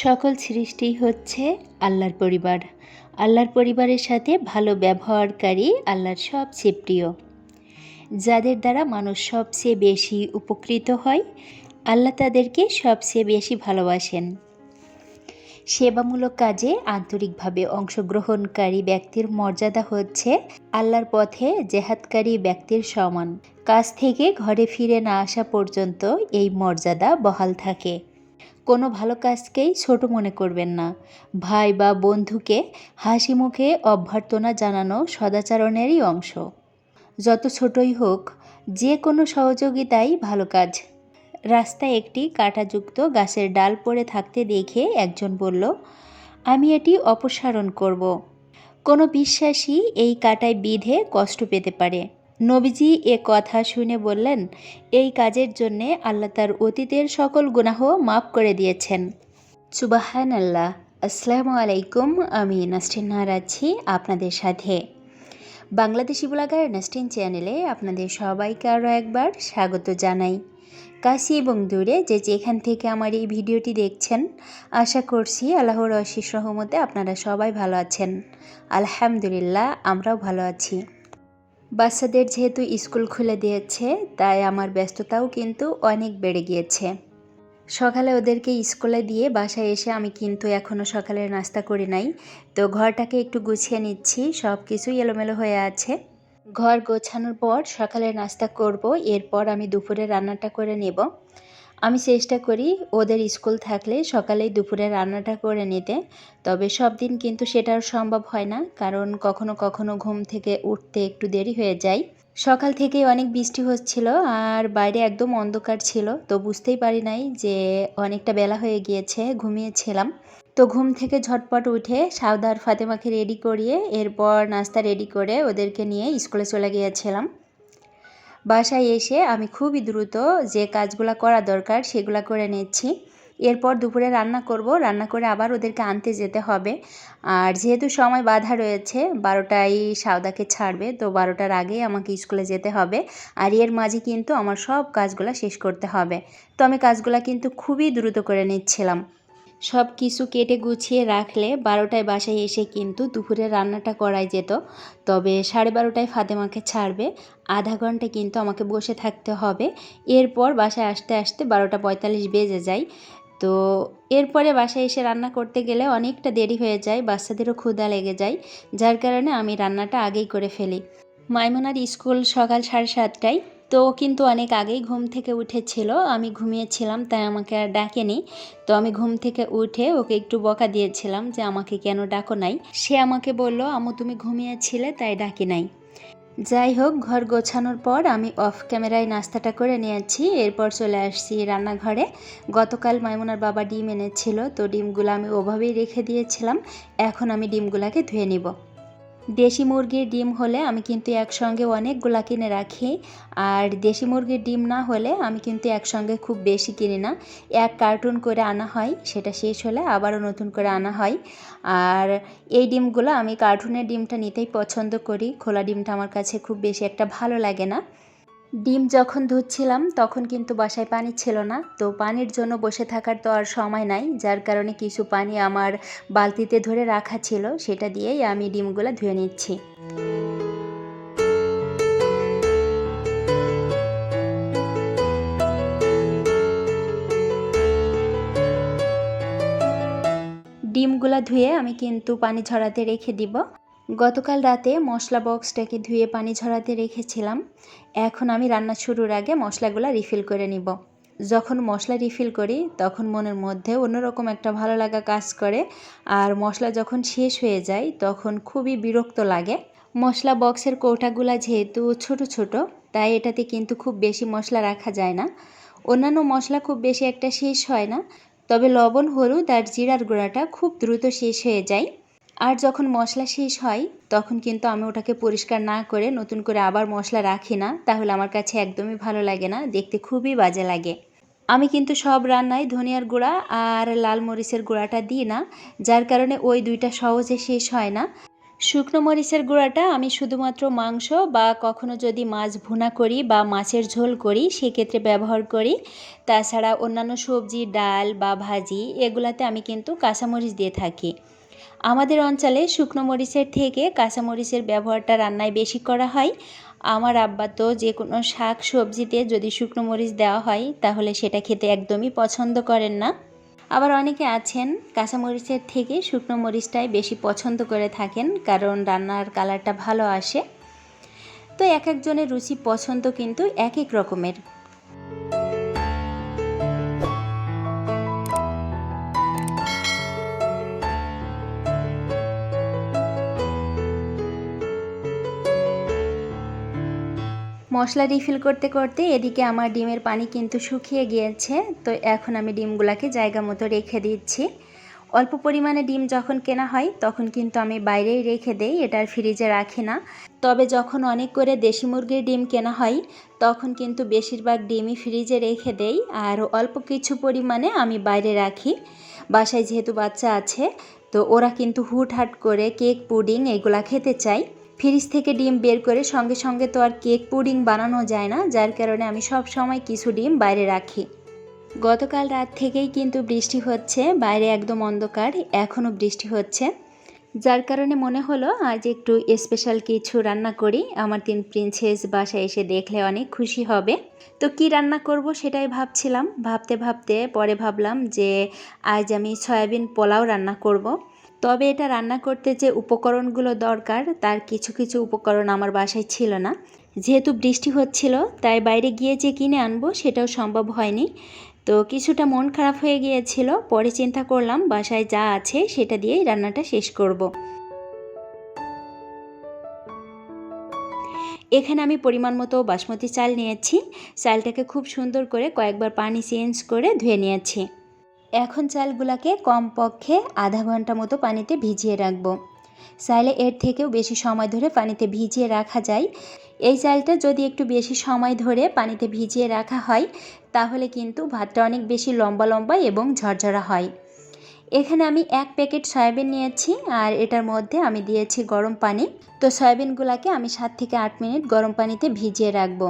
সকল সৃষ্টি হচ্ছে আল্লাহর পরিবার। আল্লাহর পরিবারের সাথে ভালো ব্যবহারকারী আল্লাহর সবচেয়ে প্রিয়। যাদের দ্বারা মানুষ সবচেয়ে বেশি উপকৃত হয়, আল্লাহ তাদেরকে সবচেয়ে বেশি ভালোবাসেন। সেবামূলক কাজে আন্তরিকভাবে অংশগ্রহণকারী ব্যক্তির মর্যাদা হচ্ছে আল্লাহর পথে জেহাদকারী ব্যক্তির সমান। কাজ থেকে ঘরে ফিরে না আসা পর্যন্ত এই মর্যাদা বহাল থাকে। কোনো ভালো কাজকেই ছোট মনে করবেন না। ভাই বা বন্ধুকে হাসি মুখে অভ্যর্থনা জানানো সদাচরণেরই অংশ। যত ছোটই হোক, যে কোনো সহযোগিতাই ভালো কাজ। রাস্তায় একটি কাঁটাযুক্ত গাছের ডাল পড়ে থাকতে দেখে একজন বলল, আমি এটি অপসারণ করব। কোনো বিশ্বাসী এই কাটায় বিধে কষ্ট পেতে পারে। নবীজি এ কথা শুনে বললেন, এই কাজের জন্যে আল্লাহ তার অতীতের সকল গুনাহ মাফ করে দিয়েছেন। সুবাহান আল্লাহ আসসালামু আলাইকুম, আমি নাস্টিন আছি আপনাদের সাথে। বাংলাদেশি ব্লগার নাস্টিন চ্যানেলে আপনাদের সবাইকে আরও একবার স্বাগত জানাই। কাশি এবং দূরে যে যেখান থেকে আমার এই ভিডিওটি দেখছেন, আশা করছি আল্লাহর অশিস রহমতে আপনারা সবাই ভালো আছেন। আলহামদুলিল্লাহ, আমরাও ভালো আছি। বাচ্চাদের যেহেতু স্কুল খুলে দিয়েছে, তাই আমার ব্যস্ততাও কিন্তু অনেক বেড়ে গিয়েছে। সকালে ওদেরকে স্কুলে দিয়ে বাসায় এসে আমি কিন্তু এখনও সকালে নাস্তা করি নাই। তো ঘরটাকে একটু গুছিয়ে নিচ্ছি সব কিছুই এলোমেলো হয়ে আছে। ঘর গোছানোর পর সকালে নাস্তা করব, এরপর আমি দুপুরে রান্নাটা করে নেব। আমি চেষ্টা করি ওদের স্কুল থাকলে সকালেই দুপুরে রান্নাটা করে নিতে, তবে সব দিন কিন্তু সেটাও সম্ভব হয় না, কারণ কখনো কখনো ঘুম থেকে উঠতে একটু দেরি হয়ে যায়। সকাল থেকেই অনেক বৃষ্টি হচ্ছিল আর বাইরে একদম অন্ধকার ছিল, তো বুঝতেই পারি নাই যে অনেকটা বেলা হয়ে গিয়েছে, ঘুমিয়েছিলাম। তো ঘুম থেকে ঝটপট উঠে সাউদার ফাতেমাকে রেডি করিয়ে এরপর নাস্তা রেডি করে ওদেরকে নিয়ে স্কুলে চলে গিয়েছিলাম। বাসায় এসে আমি খুবই দ্রুত যে কাজগুলো করা দরকার সেগুলো করে নিচ্ছি। এরপর দুপুরে রান্না করব। রান্না করে আবার ওদেরকে আনতে যেতে হবে। আর যেহেতু সময় বাধা রয়েছে, বারোটায় সাউদাকে ছাড়বে, তো বারোটার আগেই আমাকে স্কুলে যেতে হবে। আর এর মাঝে কিন্তু আমার সব কাজগুলো শেষ করতে হবে। তো আমি কাজগুলো কিন্তু খুবই দ্রুত করে নিচ্ছিলাম। সব কিছু কেটে গুছিয়ে রাখলে বারোটায় বাসায় এসে কিন্তু দুপুরে রান্নাটা করাই যেত। তবে সাড়ে বারোটায় ফাতেমাকে ছাড়বে, আধা ঘণ্টা কিন্তু আমাকে বসে থাকতে হবে। এরপর বাসায় আসতে আসতে বারোটা পঁয়তাল্লিশ বেজে যায়। তো এরপরে বাসায় এসে রান্না করতে গেলে অনেকটা দেরি হয়ে যায়, বাচ্চাদেরও ক্ষুধা লেগে যায়। যার কারণে আমি রান্নাটা আগেই করে ফেলি। মাইমনার স্কুল সকাল সাড়ে সাতটায়। তো কিন্তু অনেক আগেই ঘুম থেকে উঠেছিল, আমি ঘুমিয়েছিলাম তাই আমাকে আর ডাকেনি। তো আমি ঘুম থেকে উঠে ওকে একটু বকা দিয়েছিলাম যে আমাকে কেন ডাকো নাই। সে আমাকে বলল আমু তুমি ঘুমিয়েছিলে তাই ডাকি নাই। যাই হোক, ঘর গোছানোর পর আমি অফ ক্যামেরায় নাস্তাটা করে নিয়েছি, এরপর চলে আসছি রান্নাঘরে। গতকাল মাইমুনার বাবা ডিম এনেছিল, তো ডিমগুলো আমি ওভাবেই রেখে দিয়েছিলাম, এখন আমি ডিমগুলাকে ধুয়ে নিব। দেশি মুরগির ডিম হলে আমি কিন্তু একসঙ্গে অনেকগুলা কিনে রাখি। আর দেশি মুরগির ডিম না হলে আমি কিন্তু একসঙ্গে খুব বেশি কিনি না। এক কার্টুন করে আনা হয়, সেটা শেষ হলে আবারও নতুন করে আনা হয়। আর এই ডিমগুলো আমি কার্টুনের ডিমটা নিতেই পছন্দ করি। খোলা ডিমটা আমার কাছে খুব বেশি একটা ভালো লাগে না। ডিম যখন ধুচ্ছিলাম, তখন কিন্তু বাসায় পানি ছিল না। তো পানির জন্য বসে থাকার তো আর সময় নাই, যার কারণে কিছু পানি আমার বালতিতে ধরে রাখা ছিল, সেটা দিয়েই আমি ডিমগুলো ধুয়ে নিচ্ছি। ডিমগুলো ধুয়ে আমি কিন্তু পানি ঝরাতে রেখে দিব। গতকাল রাতে মশলা বক্সটাকে ধুয়ে পানি ঝরাতে রেখেছিলাম। এখন আমি রান্না শুরুর আগে মশলাগুলো রিফিল করে নিব। যখন মশলা রিফিল করি, তখন মনের মধ্যে অন্যরকম একটা ভালো লাগা কাজ করে। আর মশলা যখন শেষ হয়ে যায়, তখন খুবই বিরক্ত লাগে। মশলা বক্সের কৌটাগুলা যেহেতু ছোট ছোট, তাই এটাতে কিন্তু খুব বেশি মশলা রাখা যায় না। অন্যান্য মশলা খুব বেশি একটা শেষ হয় না, তবে লবণ, হলুদ আর জিরার গুঁড়াটা খুব দ্রুত শেষ হয়ে যায়। আর যখন মশলা শেষ হয়, তখন কিন্তু আমি ওটাকে পরিষ্কার না করে নতুন করে আবার মশলা রাখি না, তাহলে আমার কাছে একদমই ভালো লাগে না, দেখতে খুবই বাজে লাগে। আমি কিন্তু সব রান্নায় ধনিয়ার গুঁড়া আর লাল মরিচের গুঁড়াটা দিই না, যার কারণে ওই দুইটা সহজে শেষ হয় না। শুকনো মরিচের গুঁড়াটা আমি শুধুমাত্র মাংস বা কখনো যদি মাছ ভুনা করি বা মাছের ঝোল করি, সেক্ষেত্রে ব্যবহার করি। তাছাড়া অন্যান্য সবজি, ডাল বা ভাজি, এগুলাতে আমি কিন্তু কাঁচামরিচ দিয়ে থাকি। আমাদের অঞ্চলে শুকনো মরিচের থেকে কাঁচামরিচের ব্যবহারটা রান্নায় বেশি করা হয়। আমার আব্বা তো যে কোনো শাক সবজিতে যদি শুকনো মরিচ দেওয়া হয়, তাহলে সেটা খেতে একদমই পছন্দ করেন না। আবার অনেকে আছেন কাঁচামরিচের থেকে শুকনো মরিচটাই বেশি পছন্দ করে থাকেন, কারণ রান্নার কালারটা ভালো আসে। তো এক একজনের রুচি পছন্দ কিন্তু এক এক রকমের। মশলা রিফিল করতে করতে এদিকে আমার ডিমের পানি কিন্তু শুকিয়ে গিয়েছে। তো এখন আমি ডিমগুলাকে জায়গা মতো রেখে দিচ্ছি। অল্প পরিমাণে ডিম যখন কেনা হয়, তখন কিন্তু আমি বাইরেই রেখে দেই এটার ফ্রিজে রাখি না। তবে যখন অনেক করে দেশি মুরগির ডিম কেনা হয়, তখন কিন্তু বেশিরভাগ ডিমই ফ্রিজে রেখে দেই, আর অল্প কিছু পরিমাণে আমি বাইরে রাখি। বাসায় যেহেতু বাচ্চা আছে, তো ওরা কিন্তু হুটহাট করে কেক পুডিং এগুলা খেতে চায়। ফ্রিজ থেকে ডিম বের করে সঙ্গে সঙ্গে তো আর কেক পুডিং বানানো যায় না, যার কারণে আমি সব সময় কিছু ডিম বাইরে রাখি। গতকাল রাত থেকেই কিন্তু বৃষ্টি হচ্ছে, বাইরে একদম অন্ধকার, এখনও বৃষ্টি হচ্ছে। যার কারণে মনে হলো আজ একটু স্পেশাল কিছু রান্না করি, আমার তিন প্রিন্সেস বাসায় এসে দেখলে অনেক খুশি হবে। তো কি রান্না করব সেটাই ভাবছিলাম, ভাবতে ভাবতে পরে ভাবলাম যে আজ আমি সয়াবিন পোলাও রান্না করব। তবে এটা রান্না করতে যে উপকরণগুলো দরকার, তার কিছু কিছু উপকরণ আমার বাসায় ছিল না। যেহেতু বৃষ্টি হচ্ছিল, তাই বাইরে গিয়ে যে কিনে আনব সেটাও সম্ভব হয়নি। তো কিছুটা মন খারাপ হয়ে গিয়েছিল, পরে চিন্তা করলাম বাসায় যা আছে সেটা দিয়েই রান্নাটা শেষ করব। এখানে আমি পরিমাণ মতো বাসমতি চাল নিয়েছি। চালটাকে খুব সুন্দর করে কয়েকবার পানি চেঞ্জ করে ধুয়ে নিয়েছি। এখন চালগুলাকে কমপক্ষে আধা ঘণ্টা মতো পানিতে ভিজিয়ে রাখব। চাইলে এর থেকেও বেশি সময় ধরে পানিতে ভিজিয়ে রাখা যায়। এই চালটা যদি একটু বেশি সময় ধরে পানিতে ভিজিয়ে রাখা হয়, তাহলে কিন্তু ভাতটা অনেক বেশি লম্বা লম্বা এবং ঝরঝরা হয়। এখানে আমি এক প্যাকেট সয়াবিন নিয়েছি আর এটার মধ্যে আমি দিয়েছি গরম পানি। তো সয়াবিনগুলোকে আমি সাত থেকে আট মিনিট গরম পানিতে ভিজিয়ে রাখব।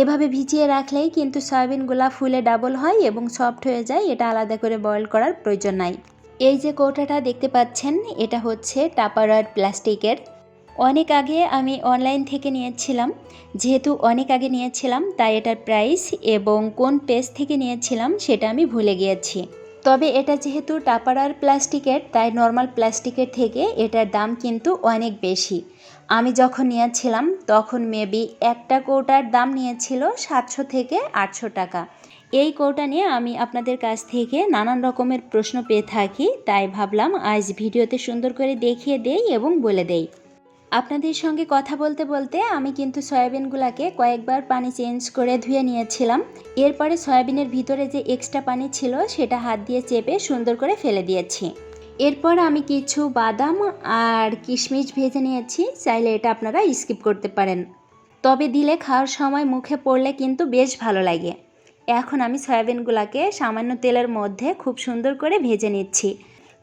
এভাবে ভিজিয়ে রাখলেই কিন্তু সয়াবিনগুলা ফুলে ডাবল হয় এবং সফট হয়ে যায়, এটা আলাদা করে বয়েল করার প্রয়োজন নাই। এই যে কৌটাটা দেখতে পাচ্ছেন, এটা হচ্ছে টাপারার প্লাস্টিকের। অনেক আগে আমি অনলাইন থেকে নিয়েছিলাম, যেহেতু অনেক আগে নিয়েছিলাম, তাই এটার প্রাইস এবং কোন পেজ থেকে নিয়েছিলাম, সেটা আমি ভুলে গিয়েছি। তবে এটা যেহেতু টাপারার প্লাস্টিকের, তাই নর্মাল প্লাস্টিকের থেকে এটার দাম কিন্তু অনেক বেশি। আমি যখন নিয়েছিলাম, তখন মেবি একটা কৌটার দাম নিয়েছিল সাতশো থেকে আটশো টাকা। এই কৌটা নিয়ে আমি আপনাদের কাছ থেকে নানান রকমের প্রশ্ন পেয়ে থাকি, তাই ভাবলাম আজ ভিডিওতে সুন্দর করে দেখিয়ে দেই এবং বলে দেই। আপনাদের সঙ্গে কথা বলতে বলতে আমি কিন্তু সয়াবিনগুলোকে কয়েকবার পানি চেঞ্জ করে ধুয়ে নিয়েছিলাম। এরপরে সয়াবিনের ভিতরে যে এক্সট্রা পানি ছিল সেটা হাত দিয়ে চেপে সুন্দর করে ফেলে দিয়েছি। এরপর আমি কিছু বাদাম আর কিশমিশ ভেজে নিয়েছি, চাইলে এটা আপনারা স্কিপ করতে পারেন। তবে দিলে খাওয়ার সময় মুখে পড়লে কিন্তু বেশ ভালো লাগে। এখন আমি সয়াবিনগুলোকে সামান্য তেলের মধ্যে খুব সুন্দর করে ভেজে নিচ্ছি।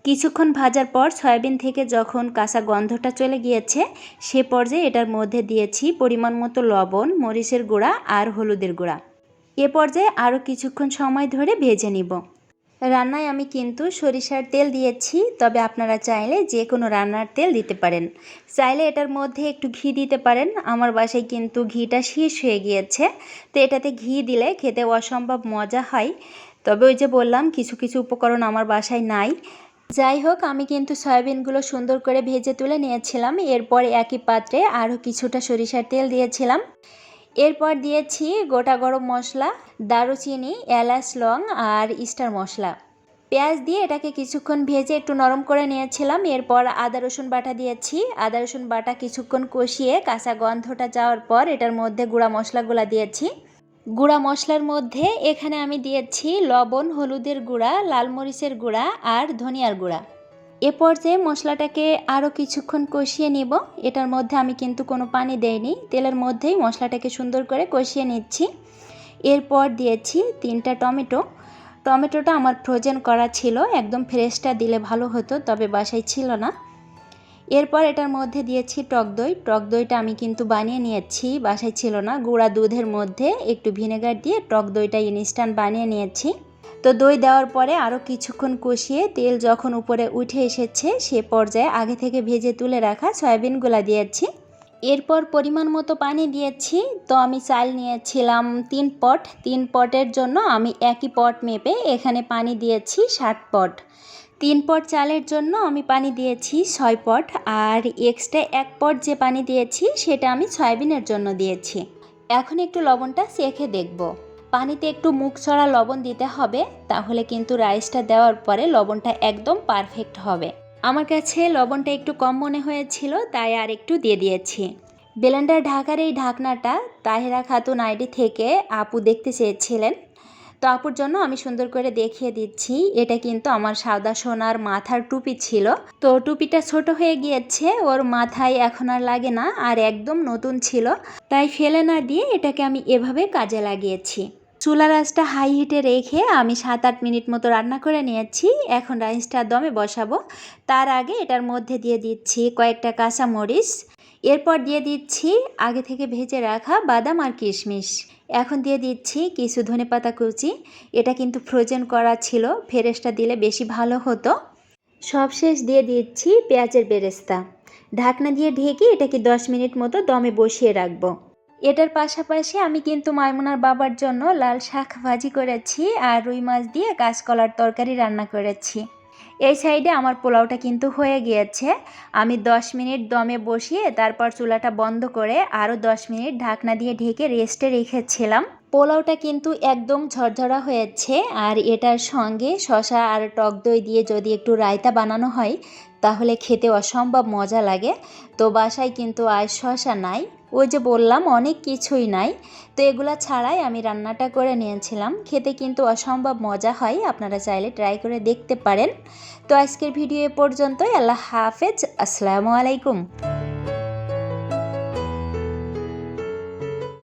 কিছুক্ষণ ভাজার পর সয়াবিন থেকে যখন কাঁচা গন্ধটা চলে গিয়েছে, সে পর্যায়ে এটার মধ্যে দিয়েছি পরিমাণ মতো লবণ, মরিচের গুঁড়া আর হলুদের গুঁড়া। এ পর্যায়ে আরও কিছুক্ষণ সময় ধরে ভেজে নিব। রান্নায় আমি কিন্তু সরিষার তেল দিয়েছি, তবে আপনারা চাইলে যে কোনো রান্নার তেল দিতে পারেন। চাইলে এটার মধ্যে একটু ঘি দিতে পারেন। আমার বাসায় কিন্তু ঘিটা শেষ হয়ে গিয়েছে, তো এটাতে ঘি দিলে খেতে অসম্ভব মজা হয়। তবে ওই যে বললাম, কিছু কিছু উপকরণ আমার বাসায় নাই। যাই হোক, আমি কিন্তু সয়াবিনগুলো সুন্দর করে ভেজে তুলে নিয়েছিলাম। এরপর একই পাত্রে আরও কিছুটা সরিষার তেল দিয়েছিলাম। এরপর দিয়েছি গোটা গরম মশলা, দারুচিনি, এলাচ, লং আর স্টার মশলা। পেঁয়াজ দিয়ে এটাকে কিছুক্ষণ ভেজে একটু নরম করে নিয়েছিলাম। এরপর আদা, রসুন বাটা দিয়েছি। আদা, রসুন বাটা কিছুক্ষণ কষিয়ে কাঁচা গন্ধটা যাওয়ার পর এটার মধ্যে গুঁড়া মশলাগুলো দিয়েছি। গুঁড়া মশলার মধ্যে এখানে আমি দিয়েছি লবণ, হলুদের গুঁড়া, লাল মরিচের গুঁড়া আর ধনিয়ার গুঁড়া। এ পর্যায়ে মশলাটাকে আরও কিছুক্ষণ কষিয়ে নিব। এটার মধ্যে আমি কিন্তু কোনো পানি দেইনি। তেলের মধ্যেই মশলাটাকে সুন্দর করে কষিয়ে নিচ্ছি। এরপর দিয়েছি তিনটা টমেটো। টমেটোটা আমার ফ্রোজেন করা ছিল। একদম ফ্রেশটা দিলে ভালো হতো, তবে বাসায় ছিল না। এরপর এটার মধ্যে দিয়েছি টক দই। টক দইটা আমি কিন্তু বানিয়ে নিয়েছি, বাসায় ছিল না। গুঁড়া দুধের মধ্যে একটু ভিনেগার দিয়ে টক দইটা ইনস্ট্যান্ট বানিয়ে নিয়েছি। তো দই দেওয়ার পরে আরও কিছুক্ষণ কষিয়ে তেল যখন উপরে উঠে এসেছে, সে পর্যায়ে আগে থেকে ভেজে তুলে রাখা সয়াবিনগুলা দিয়েছি। এরপর পরিমাণ মতো পানি দিয়েছি। তো আমি চাল নিয়েছিলাম তিন পট। তিন পটের জন্য আমি একই পট মেপে এখানে পানি দিয়েছি ষাট পট। তিন পট চালের জন্য আমি পানি দিয়েছি ছয় পট, আর এক্সট্রা এক পট যে পানি দিয়েছি সেটা আমি সয়াবিনের জন্য দিয়েছি। এখন একটু লবণটা চেখে দেখব। পানিতে একটু মুখ ছড়া লবণ দিতে হবে, তাহলে কিন্তু রাইসটা দেওয়ার পরে লবণটা একদম পারফেক্ট হবে। আমার কাছে লবণটা একটু কম মনে হয়েছিল, তাই আর একটু দিয়ে দিয়েছি। বেলেন্ডার ঢাকার এই ঢাকনাটা তাহেরা খাতুন আইডি থেকে আপু দেখতে চেয়েছিলেন। তো আপুর জন্য আমি সুন্দর করে দেখিয়ে দিচ্ছি। এটা কিন্তু আমার সাদা সোনার মাথার টুপি ছিল। তো টুপিটা ছোট হয়ে গিয়েছে, ওর মাথায় এখন আর লাগে না আর একদম নতুন ছিল। তাই ফেলে না দিয়ে এটাকে আমি এভাবে কাজে লাগিয়েছি। চুলা রাইসটা হাই হিটে রেখে আমি সাত আট মিনিট মতো রান্না করে নিয়েছি। এখন রাইসটা দমে বসাবো। তার আগে এটার মধ্যে দিয়ে দিচ্ছি কয়েকটা কাঁচা মরিচ এরপর দিয়ে দিচ্ছি আগে থেকে ভেজে রাখা বাদাম আর কিশমিশ। এখন দিয়ে দিচ্ছি কিছু ধনেপাতা কুচি। এটা কিন্তু ফ্রোজেন করা ছিল ফেরেশটা দিলে বেশি ভালো হতো। সবশেষ দিয়ে দিচ্ছি পেঁয়াজের বেরেস্তা। ঢাকনা দিয়ে ঢেকে এটাকে দশ মিনিট মতো দমে বসিয়ে রাখব। এটার পাশাপাশি আমি কিন্তু মাইমুনার বাবার জন্য লাল শাক ভাজি করেছি আর রুই মাছ দিয়ে কাঁচকলার তরকারি রান্না করেছি। এই সাইডে আমার পোলাওটা কিন্তু হয়ে গিয়েছে। আমি দশ মিনিট দমে বসিয়ে তারপর চুলাটা বন্ধ করে আরও দশ মিনিট ঢাকনা দিয়ে ঢেকে রেস্টে রেখেছিলাম। পোলাওটা কিন্তু একদম ঝরঝরা হয়েছে আর এটার সঙ্গে শশা আর টক দই দিয়ে যদি একটু রায়তা বানানো হয়, তাহলে খেতে অসম্ভব মজা লাগে। তো বাসায় কিন্তু আজ শশা নাই। ওই যে বললাম, অনেক কিছুই নাই। তো এগুলা ছাড়াই আমি রান্নাটা করে নিয়েছিলাম। খেতে কিন্তু অসম্ভব মজা হয়, আপনারা চাইলে ট্রাই করে দেখতে পারেন। তো আজকের ভিডিও এ পর্যন্তই, আল্লাহ হাফেজ, আসসালামু আলাইকুম।